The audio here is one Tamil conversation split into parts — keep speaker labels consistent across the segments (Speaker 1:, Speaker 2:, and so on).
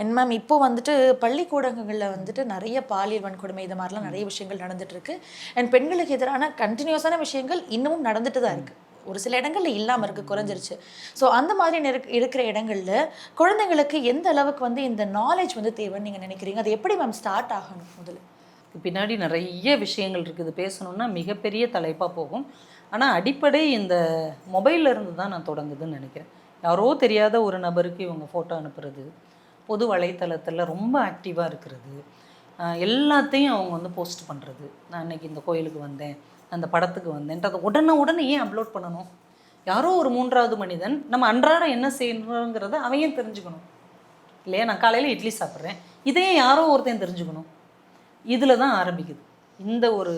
Speaker 1: அண்ட் மேம் இப்போ வந்துட்டு பள்ளிக்கூடங்களில் வந்துட்டு நிறைய பாலியல் வன்கொடுமை இது மாதிரிலாம் நிறைய விஷயங்கள் நடந்துட்டு இருக்கு அண்ட் பெண்களுக்கு எதிரான கண்டினியூஸான விஷயங்கள் இன்னமும் நடந்துட்டு தான் இருக்கு. ஒரு சில இடங்கள்ல இல்லாம இருக்கு குறைஞ்சிருச்சு. ஸோ அந்த மாதிரி நெருக் இருக்கிற இடங்கள்ல குழந்தைங்களுக்கு எந்த அளவுக்கு வந்து இந்த நாலேஜ் வந்து தேவைன்னு நீங்க நினைக்கிறீங்க? அது எப்படி மேம் ஸ்டார்ட் ஆகணும் முதல்ல?
Speaker 2: பின்னாடி நிறைய விஷயங்கள் இருக்குது பேசணும்னா மிகப்பெரிய தலைப்பாக போகும். ஆனால் அடிப்படை இந்த மொபைல்ல இருந்து தான் நான் தொடங்குதுன்னு நினைக்கிறேன். யாரோ தெரியாத ஒரு நபருக்கு இவங்க ஃபோட்டோ அனுப்புறது பொது வலைத்தளத்தில் ரொம்ப ஆக்டிவாக இருக்கிறது. எல்லாத்தையும் அவங்க வந்து போஸ்ட் பண்ணுறது நான் இன்றைக்கி இந்த கோயிலுக்கு வந்தேன் அந்த படத்துக்கு வந்தேன்ட்டு உடனே உடனே ஏன் அப்லோட் பண்ணணும்? யாரோ ஒரு மூன்றாவது மனிதன் நம்ம அன்றாடம் என்ன செய்யணுங்கிறத அவையும் தெரிஞ்சுக்கணும்? இல்லையா? நான் காலையில் இட்லி சாப்பிட்றேன். இதையும் யாரோ ஒருத்தன் தெரிஞ்சுக்கணும். இதில் தான் ஆரம்பிக்குது. இந்த ஒரு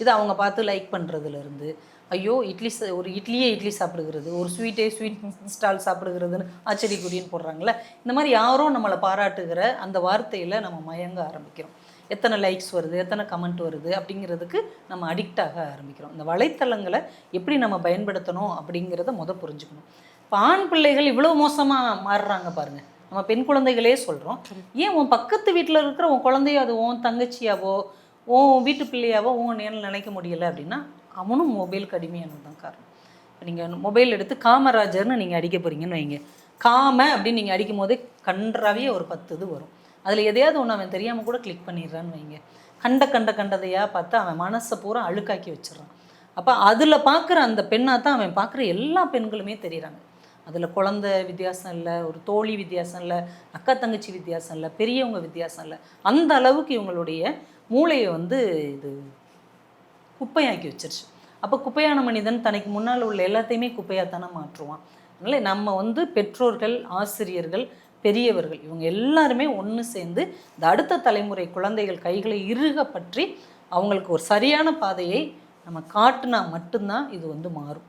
Speaker 2: இதை அவங்க பார்த்து லைக் பண்ணுறதுலேருந்து ஐயோ இட்லி ஒரு இட்லியே இட்லி சாப்பிடுகிறது ஒரு ஸ்வீட்டே ஸ்வீட் ஸ்டால் சாப்பிடுகிறதுன்னு ஆச்சரியக்குடின்னு போடுறாங்களே இந்த மாதிரி யாரோ நம்மளை பாராட்டுகிற அந்த வார்த்தையில் நம்ம மயங்க ஆரம்பிக்கிறோம். எத்தனை லைக்ஸ் வருது எத்தனை கமெண்ட் வருது அப்படிங்கிறதுக்கு நம்ம அடிக்ட் ஆக ஆரம்பிக்கிறோம். இந்த வலைத்தளங்களை எப்படி நம்ம பயன்படுத்தணும் அப்படிங்கிறத முத புரிஞ்சுக்கணும். இப்போ ஆண் பிள்ளைகள் இவ்வளோ மோசமாக மாறுறாங்க பாருங்க. நம்ம பெண் குழந்தைகளே சொல்கிறோம் ஏன் உன் பக்கத்து வீட்டில் இருக்கிற உன் குழந்தையோ அது உன் தங்கச்சியாவோ உன் வீட்டு பிள்ளையாவோ உன் நேரில் நினைக்க முடியல அப்படின்னா அவனும் மொபைலுக்கு அடிமையானது தான் காரணம். இப்போ நீங்கள் மொபைல் எடுத்து காமராஜர்னு நீங்கள் அடிக்க போகிறீங்கன்னு வைங்க. காம அப்படின்னு நீங்கள் அடிக்கும் போதே கன்றாவே ஒரு பத்து இது வரும். அதில் எதையாவது ஒன்று அவன் தெரியாமல் கூட கிளிக் பண்ணிடுறான்னு வைங்க. கண்ட கண்ட கண்டதையாக பார்த்து அவன் மனசை பூரா அழுக்காக்கி வச்சிடறான். அப்போ அதில் பார்க்குற அந்த பெண்ணாக தான் அவன் பார்க்குற எல்லா பெண்களுமே தெரியுறாங்க. அதில் குழந்தை வித்தியாசம் இல்லை ஒரு தோழி வித்தியாசம் இல்லை அக்கா தங்கச்சி வித்தியாசம் இல்லை பெரியவங்க வித்தியாசம் இல்லை. அந்த அளவுக்கு இவங்களுடைய மூளையை வந்து இது குப்பையாக்கி வச்சிருச்சு. அப்போ குப்பையான மனிதன் தனக்கு முன்னால் உள்ள எல்லாத்தையுமே குப்பையாக தானே மாற்றுவான். அதனால் நம்ம வந்து பெற்றோர்கள் ஆசிரியர்கள் பெரியவர்கள் இவங்க எல்லாருமே ஒன்று சேர்ந்து இந்த அடுத்த தலைமுறை குழந்தைகள் கைகளை இறுக பற்றி அவங்களுக்கு ஒரு சரியான பாதையை நம்ம காட்டினா மட்டும்தான் இது வந்து மாறும்.